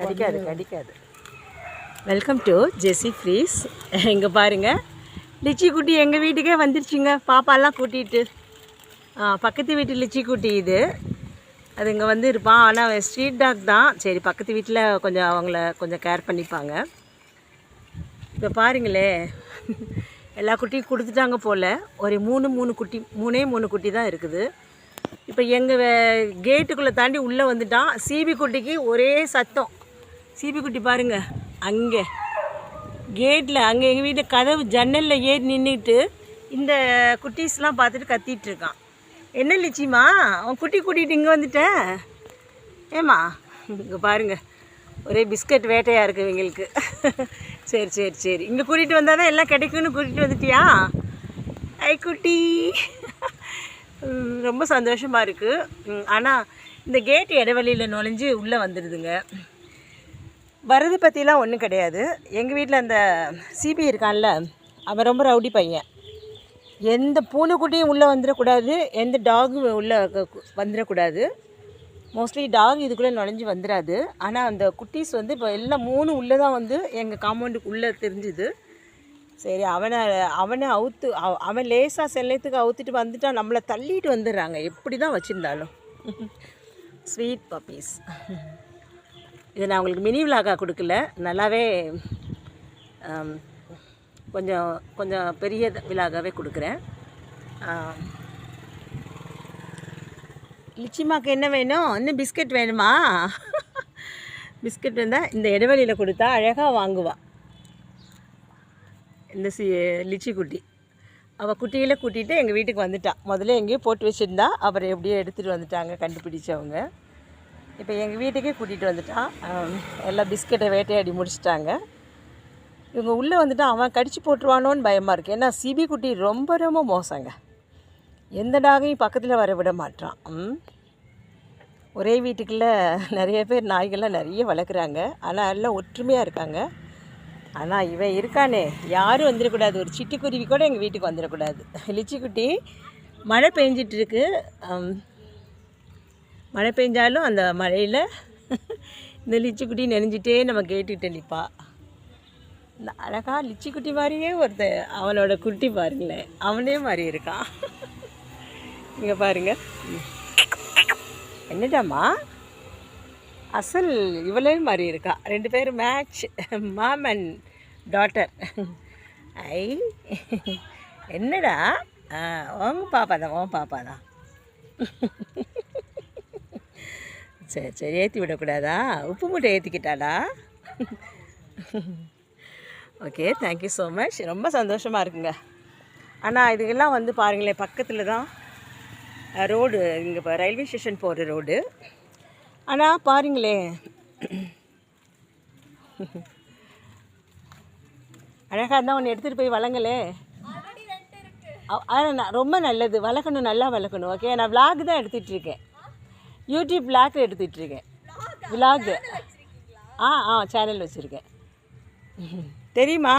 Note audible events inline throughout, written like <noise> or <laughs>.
கடிக்காது கடிக்காது. Welcome to Jessy ஃப்ரீஸ் இங்கே பாருங்கள் லிச்சி குட்டி எங்கள் வீட்டுக்கே வந்துருச்சுங்க. பாப்பாலாம் கூட்டிகிட்டு பக்கத்து வீட்டு லிச்சி குட்டி இது. அது இங்கே வந்து இருப்பான் ஆனால் ஸ்ட்ரீட் டாக் தான். சரி பக்கத்து வீட்டில் கொஞ்சம் அவங்கள கொஞ்சம் கேர் பண்ணிப்பாங்க. இப்போ பாருங்களே. எல்லா குட்டியும் கொடுத்துட்டாங்க போல். ஒரு மூணு மூணு குட்டி மூணே மூணு குட்டி தான் இருக்குது. இப்போ எங்கள் கேட்டுக்குள்ளே தாண்டி உள்ளே வந்துட்டான். சிபி குட்டிக்கு ஒரே சத்தம். சிபி குட்டி பாருங்கள் அங்கே. கேட்டில் அங்கே எங்கள் வீட்டு கதவு ஜன்னலில் ஏறி நின்றுட்டு இந்த குட்டீஸ்லாம் பார்த்துட்டு கத்திட்டு இருக்கான். என்ன லிச்சிமா அவன் குட்டி கூட்டிகிட்டு இங்கே வந்துட்டேன் ஏம்மா இங்கே பாருங்கள் ஒரே பிஸ்கட் வேட்டையாக இருக்குது இவங்களுக்கு. சரி சரி சரி. இங்கே கூட்டிகிட்டு வந்தால் தான் எல்லாம் கிடைக்கும்னு கூட்டிகிட்டு வந்துட்டியா? ஐ குட்டி. ரொம்ப சந்தோஷமாக இருக்குது ஆனால் இந்த கேட் இடைவெளியில் நுழைஞ்சு உள்ளே வந்துடுதுங்க. வரது பற்றிலாம் ஒன்றும் கிடையாது. எங்கள் வீட்டில் அந்த சிபி இருக்கான்ல அவன் ரொம்ப ரவுடி பையன். எந்த பூனைக்குட்டியும் உள்ளே வந்துடக்கூடாது எந்த டாகும் உள்ளே வந்துடக்கூடாது. மோஸ்ட்லி டாக் இதுக்குள்ளே நுழைஞ்சு வந்துடாது ஆனால் அந்த குட்டீஸ் வந்து இப்போ எல்லாம் மூணு உள்ளே தான் வந்து எங்கள் காம்பவுண்டுக்கு உள்ளே தெரிஞ்சுது. சரி அவனை அவனை அவுத்து அவ- அவன் லேசாக செல்லத்துக்கு அவுத்துட்டு வந்துட்டா நம்மளை தள்ளிட்டு வந்துடுறாங்க எப்படி தான் வச்சுருந்தாலும். Sweet puppies. இதை நான் உங்களுக்கு மினி விலாகா கொடுக்கல. நல்லாவே கொஞ்சம் கொஞ்சம் பெரிய விலாகாவே கொடுக்குறேன். லிச்சிமாக்கு என்ன வேணும்? இன்னும் பிஸ்கட் வேணுமா? பிஸ்கட் வந்தால் இந்த இடைவெளியில் கொடுத்தா அழகாக வாங்குவாள் இந்த சி லிச்சி குட்டி. அவள் குட்டியில் கூட்டிகிட்டு எங்கள் வீட்டுக்கு வந்துட்டான் முதல்ல எங்கேயோ போட்டு வச்சுருந்தா அப்புறம் எப்படியோ எடுத்துகிட்டு வந்துட்டாங்க கண்டுபிடிச்சவங்க. இப்போ எங்கள் வீட்டுக்கே கூட்டிகிட்டு வந்துட்டான் எல்லா பிஸ்கெட்டை பிஸ்கட்டை வேட்டையாடி முடிச்சிட்டாங்க. இவங்க உள்ளே வந்துட்டு அவன் கடிச்சு போட்டுருவானோன்னு பயமாக இருக்குது ஏன்னா சிபி குட்டி ரொம்ப ரொம்ப மோசங்க. எந்த டாகையும் பக்கத்தில் வர விட மாட்டான் ஒரே வீட்டுக்குள்ளே நிறைய பேர் நாய்கள்லாம் நிறைய வளர்க்குறாங்க. ஆனால் எல்லாம் ஒற்றுமையாக இருக்காங்க. ஆனால் இவன் இருக்கானே. யாரும் வந்துடக்கூடாது ஒரு சிட்டுக்குருவி கூட எங்கள் வீட்டுக்கு வந்துடக்கூடாது லிச்சிக்குட்டி மழை பெஞ்சிட்ருக்கு. மழை பெஞ்சாலும் அந்த மழையில் இந்த லிச்சிக்குட்டி நெனைஞ்சிட்டே நம்ம கேட்டுக்கிட்டே நிற்பா இந்த அழகா லிச்சிக்குட்டி மாதிரியே ஒருத்தன் அவனோட குட்டி பாருங்களேன். அவனே மாதிரி இருக்கான் இங்கே பாருங்கள் என்னடாம்மா? அசல் இவளே மாதிரி இருக்கா. ரெண்டு பேரும் மேட்ச் மாம் அண்ட் டாட்டர் ஐ என்னடா? உங்க பாப்பா தான் உன் பாப்பா தான். சரி சரி ஏற்றி விடக்கூடாதா? உப்பு மூட்டை ஏற்றிக்கிட்டாடா okay thank you so much ரொம்ப சந்தோஷமாக இருக்குங்க. ஆனால் இதுக்கெல்லாம் வந்து பாருங்களேன் பக்கத்தில் தான் ரோடு இங்கே இப்போ ரயில்வே ஸ்டேஷன் போகிற ரோடு ஆனால் பாருங்களேன் அழகாக இருந்தால் ஒன்று எடுத்துகிட்டு போய் வளங்களே ஆனால் ரொம்ப நல்லது. வளர்க்கணும் நல்லா வளர்க்கணும். ஓகே நான் விலாக் தான் எடுத்துகிட்டு இருக்கேன். யூடியூப் விலாக் எடுத்துகிட்டு இருக்கேன். விலாக் ஆ? ஆ சேனல் வச்சுருக்கேன். தெரியுமா?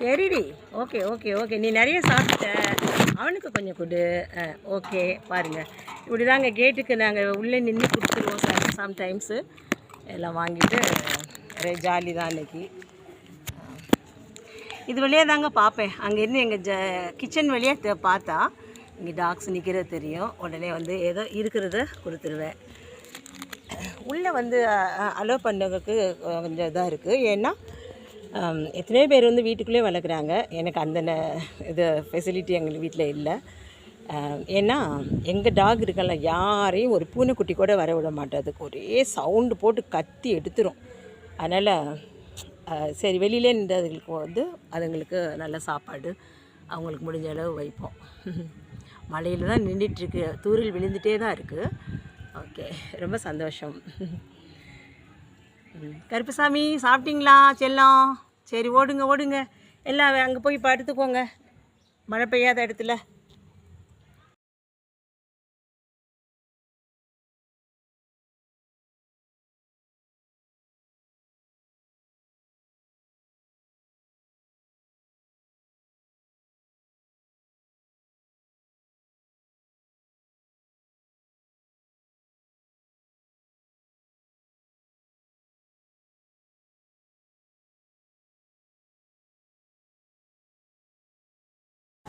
சரிடி. Okay okay okay. நீ நிறைய சாப்பிட்ட. அவனுக்கு கொஞ்சம் கொடு. ஓகே. பாருங்கள் இப்படி தாங்க கேட்டுக்கு நாங்கள் உள்ளே நின்று கொடுத்துருவோம் சார் சம்டைம்ஸு எல்லாம் வாங்கிட்டு ஒரே ஜாலி தான் இன்றைக்கி இது வழியாக தாங்க பார்ப்பேன். அங்கேருந்து எங்கள் ஜ கிச்சன் வழியாக பார்த்தா இங்கே டாக்ஸ் நிற்கிறது தெரியும். உடனே வந்து ஏதோ இருக்கிறத கொடுத்துருவேன். உள்ளே வந்து அலோவ் பண்ணதுக்கு கொஞ்சம் இதாக இருக்குது ஏன்னா எத்தனையோ பேர் வந்து வீட்டுக்குள்ளே வளர்க்குறாங்க. எனக்கு அந்த ந- இது ஃபெசிலிட்டி எங்கள் வீட்டில் இல்லை. ஏன்னா எங்கள் டாக் இருக்கல யாரையும் ஒரு பூனைக்குட்டி கூட வர விட மாட்டாது. ஒரே சவுண்டு போட்டு கத்தி எடுத்துரும். அதனால் சரி வெளியிலே நின்றதுங்களுக்கு வந்து அதுங்களுக்கு நல்ல சாப்பாடு. அவங்களுக்கு முடிஞ்ச அளவு வைப்போம். <laughs> மழையில் தான் நின்றுட்டுருக்கு தூரில் விழுந்துகிட்டே தான் இருக்குது ஓகே ரொம்ப சந்தோஷம். <laughs> கருப்புசாமி சாப்பிட்டீங்களா செல்லம்? சரி ஓடுங்க ஓடுங்க. எல்லாம் அங்கே போய் படுத்துக்கோங்க. மழை பெய்யாத இடத்துல.